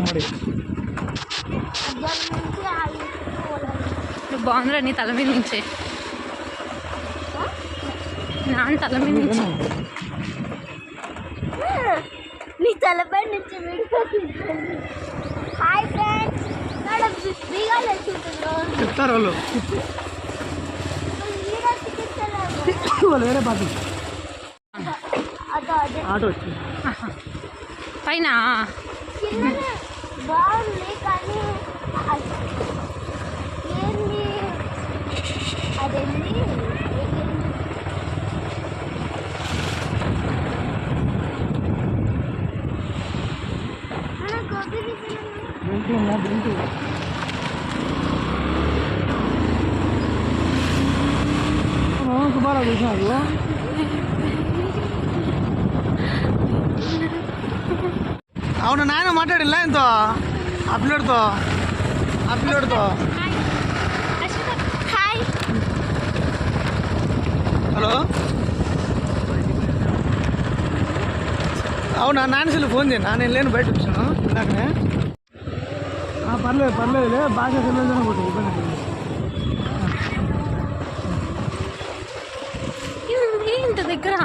మరి మధ్యాహ్నం నుంచి ఆగిపోవాలి నువ్వు బాగుందిరా నీ తల మీద నుంచే నాన్న తల మీద నుంచి నీ తలపై నుంచి వీడియో తీస్తుంది హాయ్ ఫ్రెండ్స్ ఇక్కడ బిగాలు వచ్చింటుందో చెప్తారు వాళ్ళు వీడియో తీపిస్తలేదు వాళ్ళు వేరే పార్టీ అదో అదే ఆటో వచ్చింది 마을에 가니 아니 아들리 बिल्डिंग ना बिल्डिंग दोबारा देखा అవును నాయన మాట్లాడిలా ఎంతో ఆ పిల్లడితో ఆ పిల్లడితో హాయ్ హలో అవునా నాన్నసలు ఫోన్ చేయనా నేను లేను బయట వచ్చాను ఇందాకనే ఆ, పర్లేదు పర్లేదులే బాగా తెలియదు అనుకుంటా ఇబ్బంది లేదు. ఇది ఇంత దగ్గర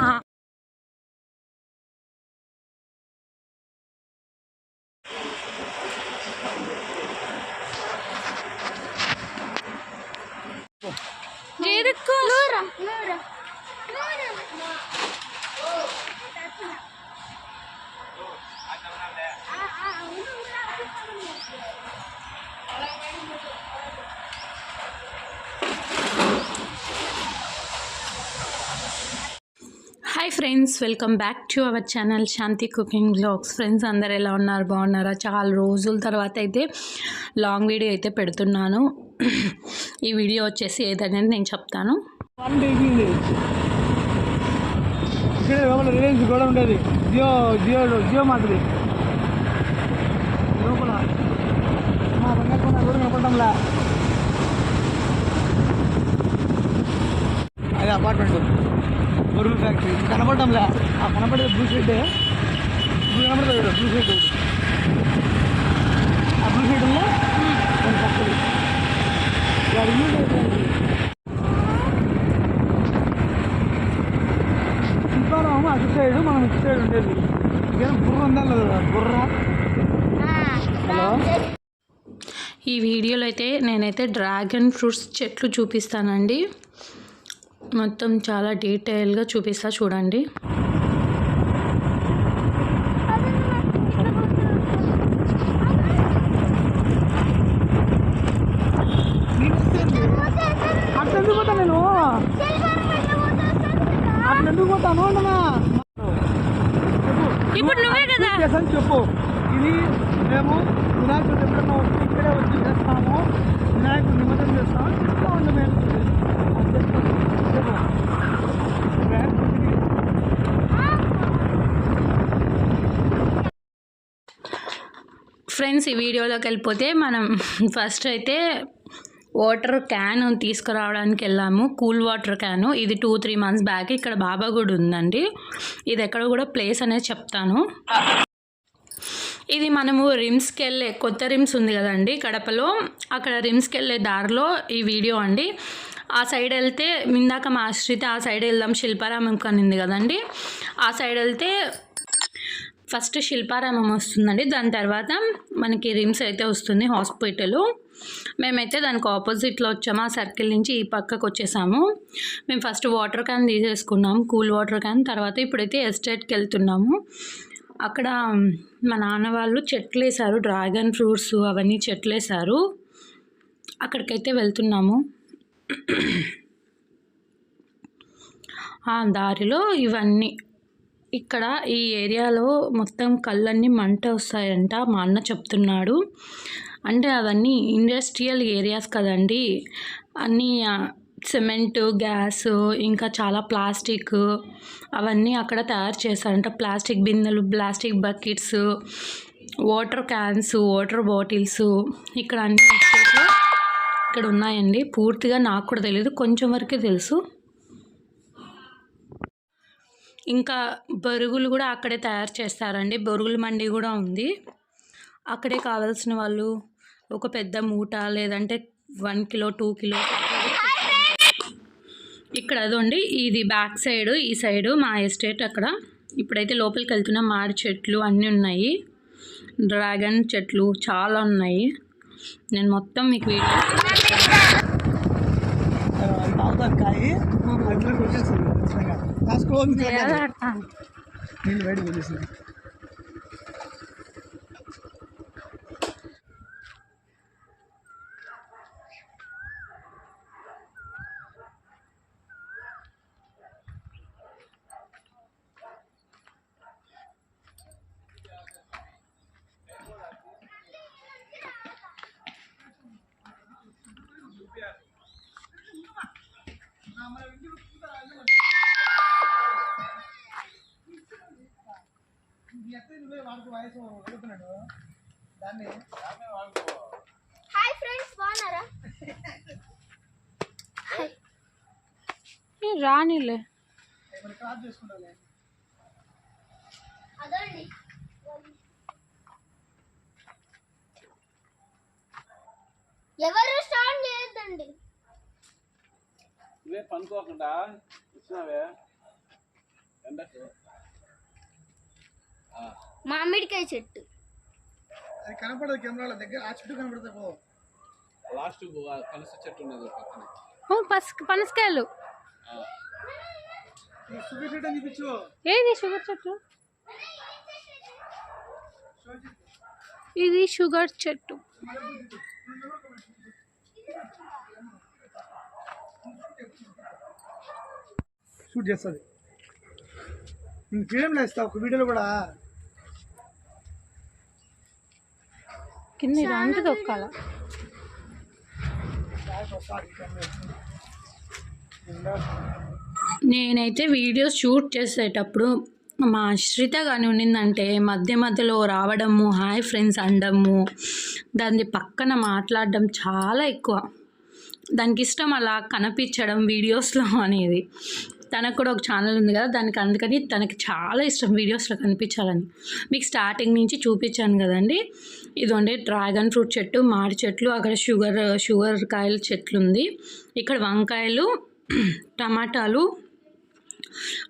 friends welcome back to our channel Shanti cooking blogs. Friends అందరు ఎలా ఉన్నారు? బాగున్నారా? చాలా రోజుల తర్వాత అయితే లాంగ్ వీడియో అయితే పెడుతున్నాను. ఈ వీడియో వచ్చేసి ఏదనేది నేను చెప్తాను. రిలయన్స్ కూడా ఉండేది. జియో జియో జియో మాదిరి. లోపల. మా బంగారు కూడా అది అపార్ట్మెంట్ బొరుగు ఫ్యాక్టరీ. కనపడడంలే ఆ కనపడేది బ్లూ షెడ్ కనపడతాడు బ్లూ షెడ్ ఆ బ్లూ షెడ్లో శిల్పారామం అటు సైడ్ మనం ఇటు సైడ్ ఉండేది. ఏం బుర్ర ఉందా లేదా? బుర్ర. హలో? ఈ వీడియోలో అయితే నేనైతే డ్రాగన్ ఫ్రూట్స్ చెట్లు చూపిస్తానండి. మొత్తం చాలా డీటెయిల్గా చూపిస్తా చూడండి. ఇప్పుడు నువ్వే కదా? చెప్పు. ఇది మేము వినాయకుడు ఎప్పుడన్నా వచ్చి ఇక్కడే వచ్చి చేస్తాము. వినాయకుడు నిమజ్జనం చేస్తాము చెప్తా ఉండు మేము చెప్పు. చెప్పు. వినాయకుడికి ఫ్రెండ్స్ ఈ వీడియోలోకి వెళ్ళిపోతే మనం ఫస్ట్ అయితే వాటర్ క్యాన్ తీసుకురావడానికి వెళ్ళాము. కూల్ వాటర్ క్యాను ఇది టూ త్రీ మంత్స్ బ్యాక్ ఇక్కడ బాబా గుడి ఉందండి. ఇది ఎక్కడ కూడా ప్లేస్ అనేది చెప్తాను. ఇది మనము రిమ్స్కి వెళ్ళే కొత్త రిమ్స్ ఉంది కదండి కడపలో. అక్కడ రిమ్స్కి వెళ్ళే దారిలో ఈ వీడియో అండి. ఆ సైడ్ వెళ్తే ఇందాక మా ఆశ్రిత ఆ సైడ్ వెళ్దాం శిల్పారామం కనింది కదండి. ఆ సైడ్ వెళ్తే ఫస్ట్ శిల్పారామం వస్తుందండి. దాని తర్వాత మనకి రిమ్స్ అయితే వస్తుంది హాస్పిటల్. మేమైతే దానికి ఆపోజిట్లో వచ్చాము. ఆ సర్కిల్ నుంచి ఈ పక్కకు వచ్చేసాము. మేము ఫస్ట్ వాటర్ క్యాన్ తీసేసుకున్నాము కూల్ వాటర్ క్యాన్. తర్వాత ఇప్పుడైతే ఎస్టేట్కి వెళ్తున్నాము. అక్కడ మా నాన్న వాళ్ళు చెట్లు వేశారు. డ్రాగన్ ఫ్రూట్స్ అవన్నీ చెట్లు వేశారు. అక్కడికైతే వెళ్తున్నాము. ఆ దారిలో ఇవన్నీ ఇక్కడ ఈ ఏరియాలో మొత్తం కళ్ళన్నీ మంట వస్తాయంట మా అన్న చెప్తున్నాడు. అంటే అవన్నీ ఇండస్ట్రియల్ ఏరియాస్ కదండి. అన్నీ సిమెంటు సిమెంట్ గ్యాస్ ఇంకా చాలా ప్లాస్టిక్ అవన్నీ అక్కడ తయారు చేస్తారంట ప్లాస్టిక్ బిందెలు plastic buckets water cans water bottles ఇక్కడ అన్ని ఇక్కడ ఉన్నాయండి. పూర్తిగా నాకు కూడా తెలియదు కొంచెం వరకే తెలుసు. ఇంకా బొరుగులు కూడా అక్కడే తయారు చేస్తారండి. బొరుగుల మండి కూడా ఉంది. అక్కడే కావాల్సిన వాళ్ళు ఒక పెద్ద మూట లేదంటే వన్ కిలో టూ కిలో ఇక్కడ అదండి. ఇది బ్యాక్ సైడ్ ఈ సైడ్ మా ఎస్టేట్ అక్కడ. ఇప్పుడైతే లోపలికి వెళ్తున్నాం మాడి చెట్లు అన్నీ ఉన్నాయి. డ్రాగన్ చెట్లు చాలా ఉన్నాయి. నేను మొత్తం మీకు వీడియో తాగుతాను కాయి అట్లా వచ్చేస్తుంది ఖచ్చితంగా వేడి నీళ్ళు హాయ్ ఫ్రెండ్స్ బాగున్నారా? రానిలే. అదండి. ఎవరు స్టార్ట్ చేయొద్దండి? నువ్వే పనుకోకుండా వచ్చినావే ఎండకు. మామిడికాయ చెట్టు. అది కనపడదు కెమెరాల దగ్గర ఆ చుట్టూ కనపడతా పో. లాస్ట్ కలిసి చెట్టు ఉన్నది పక్కన. పనసకాయలు. షుగర్ షీట్ అని చూపించు. ఏది షుగర్ చెట్టు? ఇది షుగర్ చెట్టు. షూట్ చేస్తుంది. ఇంకేం లేస్తా ఒక వీడియోలో కూడా. కింద ఇదంతా దొక్కాల నేనైతే వీడియోస్ షూట్ చేసేటప్పుడు మా అశ్రిత కానీ ఉండిందంటే మధ్య మధ్యలో రావడము హాయ్ ఫ్రెండ్స్ అనడము దాని పక్కన మాట్లాడడం చాలా ఎక్కువ. దానికి ఇష్టం అలా కనిపించడం వీడియోస్లో అనేది. తనకు కూడా ఒక ఛానల్ ఉంది కదా దానికి అందుకని తనకి చాలా ఇష్టం వీడియోస్లో కనిపించాలని. మీకు స్టార్టింగ్ నుంచి చూపించాను కదండి. ఇదండి డ్రాగన్ ఫ్రూట్ చెట్టు మాడి చెట్లు అక్కడ షుగర్ షుగర్ కాయల చెట్లు ఉంది. ఇక్కడ వంకాయలు టమాటాలు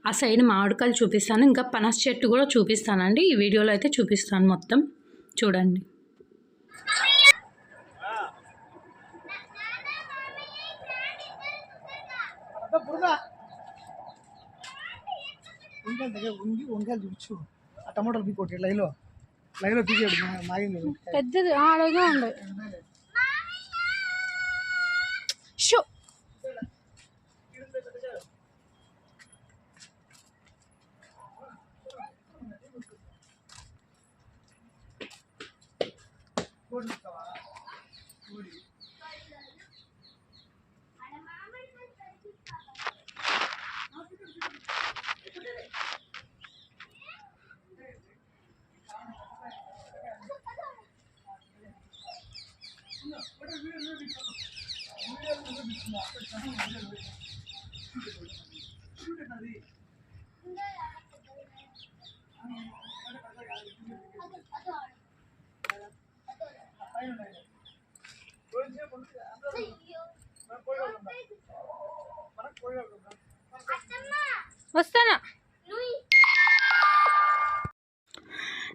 ఆ సైడ్ మామిడికాయలు చూపిస్తాను. ఇంకా పనస చెట్టు కూడా చూపిస్తానండి. ఈ వీడియోలో అయితే చూపిస్తాను మొత్తం. చూడండి. వంకాయలు దగ్గర ఉంది వంకాయలు చూపించు. ఆ టమాటాలు పీకోటి లైలో. లైలో పీకాడు మాగింది. పెద్దది ఆడగా ఉండే. వస్తానా?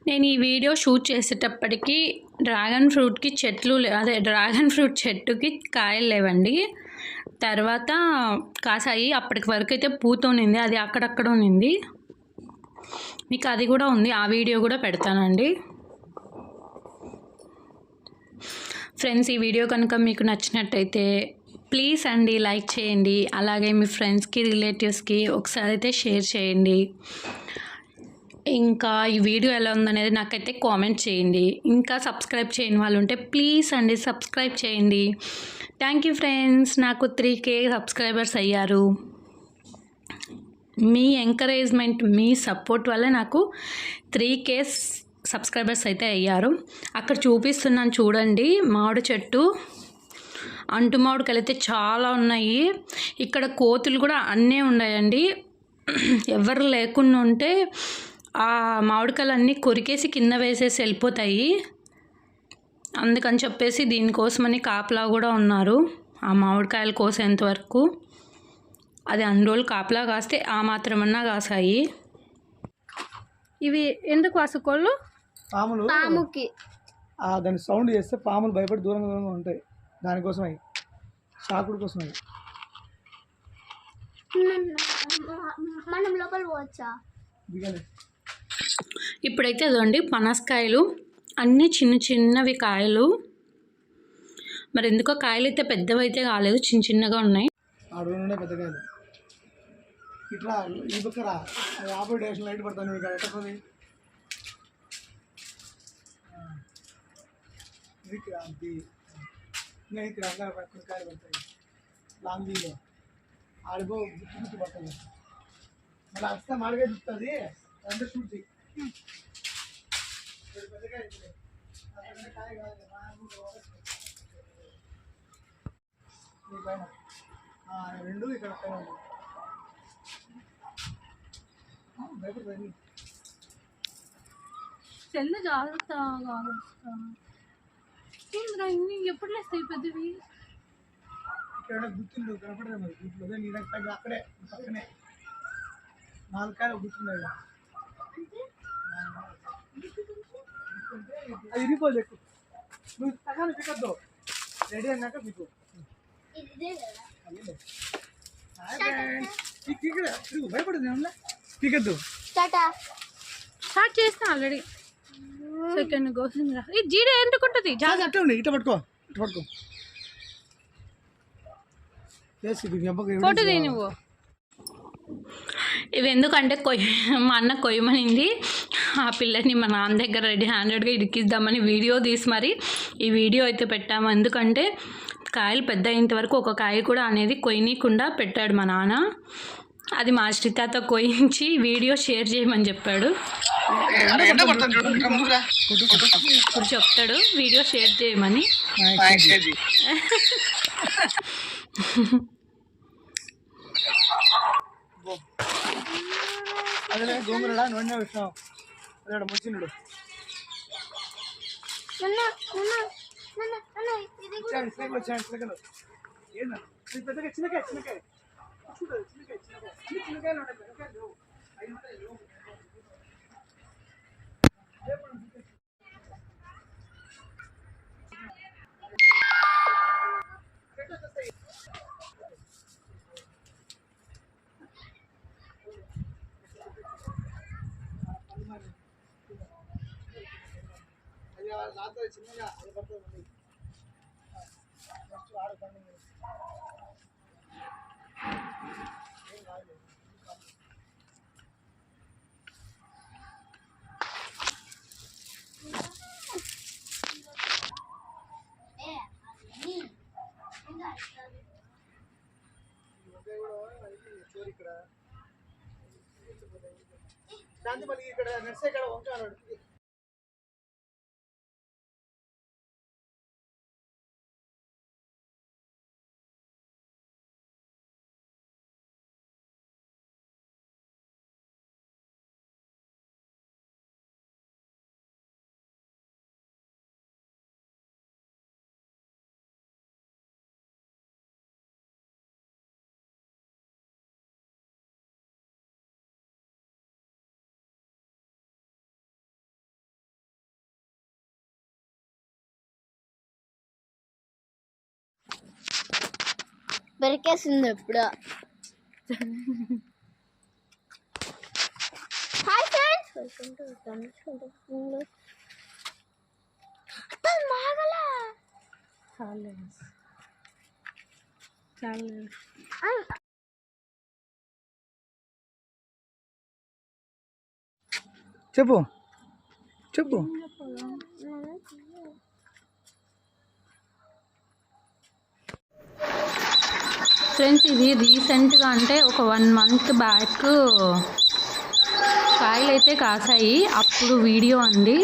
నేను ఈ వీడియో షూట్ చేసేటప్పటికి డ్రాగన్ ఫ్రూట్కి చెట్లు లేవు అదే డ్రాగన్ ఫ్రూట్ చెట్టుకి కాయలు లేవండి. తర్వాత కాసాయి అప్పటికి వరకు అయితే పూత ఉన్నింది అది అక్కడక్కడ ఉన్నింది. మీకు అది కూడా ఉంది ఆ వీడియో కూడా పెడతానండి. ఫ్రెండ్స్ ఈ వీడియో కనుక మీకు నచ్చినట్టయితే ప్లీజ్ అండి లైక్ చేయండి. అలాగే మీ ఫ్రెండ్స్కి రిలేటివ్స్కి ఒకసారి అయితే షేర్ చేయండి. ఇంకా ఈ వీడియో ఎలా ఉందనేది నాకైతే కామెంట్ చేయండి. ఇంకా సబ్స్క్రైబ్ చేయని వాళ్ళు ఉంటే ప్లీజ్ అండి సబ్స్క్రైబ్ చేయండి. Thank you friends. నాకు త్రీ కే సబ్స్క్రైబర్స్ అయ్యారు. మీ ఎంకరేజ్మెంట్ మీ సపోర్ట్ వల్ల నాకు త్రీ కే సబ్స్క్రైబర్స్ అయితే అయ్యారు. అక్కడ చూపిస్తున్నాను చూడండి. మామిడి చెట్టు అంటు మామిడికాయలు అయితే చాలా ఉన్నాయి. ఇక్కడ కోతులు కూడా అన్నీ ఉన్నాయండి. ఎవరు లేకుండా ఉంటే ఆ మామిడికాయలు అన్నీ కొరికేసి కింద వేసేసి వెళ్ళిపోతాయి. అందుకని చెప్పేసి దీనికోసమని కాపలా కూడా ఉన్నారు. ఆ మామిడికాయలు కోసేంత వరకు అది అన్ని రోజులు కాపలా కాస్తే ఆ మాత్రమన్నా కాసాయి. ఇవి ఎందుకు వాసుకోళ్ళు? పాములు. పాముకి. ఆ దాని సౌండ్ చేస్తే పాములు భయపడి దూరంగా దూరంగా ఉంటాయి. దానికోసం అవి. షాకుడు కోసం అవి. మనం లోపల పోవచ్చా? దిగలే ఇప్పుడైతే అదండి పనసకాయలు అన్నీ చిన్న చిన్నవి కాయలు. మరి ఎందుకో కాయలు అయితే పెద్దవి అయితే కాలేదు చిన్న చిన్నగా ఉన్నాయి. ఇట్లా ఈ లైట్ పడతాను ఇది ఇంకా ఇక్కడ కాయలు పడతాయి. ఆడిపో గుర్తు గుర్తు పడుతుంది మళ్ళీ అస్త మాడిగా చూస్తుంది. అంటే చూసి. రెండు ఇక్కడ తెల్ల జాగ్రత్త ఇన్ని ఎప్పుడు లేస్తాయి పెద్దవి? ఇక్కడ గుర్తుండు కనపడదు మరి గుర్తులు. అదే నీ దగ్గర అక్కడే పక్కనే. నాలుగు కాయలు గుర్తుండదు అది ఇరిపోదు ఎక్కువ. నువ్వు సగాన్ని పికద్దు రెడీ భయపడదు ఏమన్నా? పికద్దు టాటా. స్టార్ట్ చేసిన ఆల్రెడీ సెకండ్ కోసిందిరా ఈ జీడ ఎందుకుంటుంది అట్లా ఉండి పట్టుకో ఇట్ట పట్టుకో. ఫోటో నువ్వు. ఇవి ఎందుకంటే కొయ్య మా అన్న కొయ్యమనింది. ఆ పిల్లని మా నాన్న దగ్గర రెడీ హ్యాండెడ్గా ఇరికిద్దామని వీడియో తీసి మరి ఈ వీడియో అయితే పెట్టాము. ఎందుకంటే కాయలు పెద్ద అయ్యేంత వరకు ఒక కాయ కూడా అనేది కొయ్యనీయకుండా పెట్టాడు మా నాన్న. అది మా శ్రీతాతో కొయ్యించి వీడియో షేర్ చేయమని చెప్పాడు. ఇప్పుడు చెప్తాడు వీడియో షేర్ చేయమని. అదే గోంగూరడా? నూనె విషయం అదే ముచ్చినుడు చిన్నకాయ చిన్నకాయ. చిన్నకాయ చిన్నకాయలు ఉంటాయి పెద్దకాయలు లేవు. అవి ఉంటాయి, లేవు. అది రాత్రి బరికేసింది ఎప్పుడు హాయ్ ఫ్రెండ్స్ వెల్కమ్ టు మాగలా. చెప్పు. చెప్పు. ఫ్రెండ్స్ ఇది రీసెంట్గా అంటే ఒక వన్ మంత్ బ్యాక్ కాయలు అయితే కాసాయి. అప్పుడు వీడియో అండి.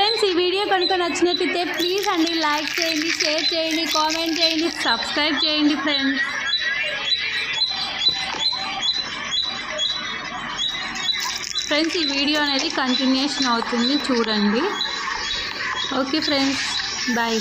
ఫ్రెండ్స్ ఈ వీడియో కనుక నచ్చినట్లయితే ప్లీజ్ అండి లైక్ చేయండి షేర్ చేయండి కామెంట్ చేయండి సబ్స్క్రైబ్ చేయండి ఫ్రెండ్స్ ఫ్రెండ్స్ ఈ వీడియో అనేది కంటిన్యూషన్ అవుతుంది చూడండి. Okay friends bye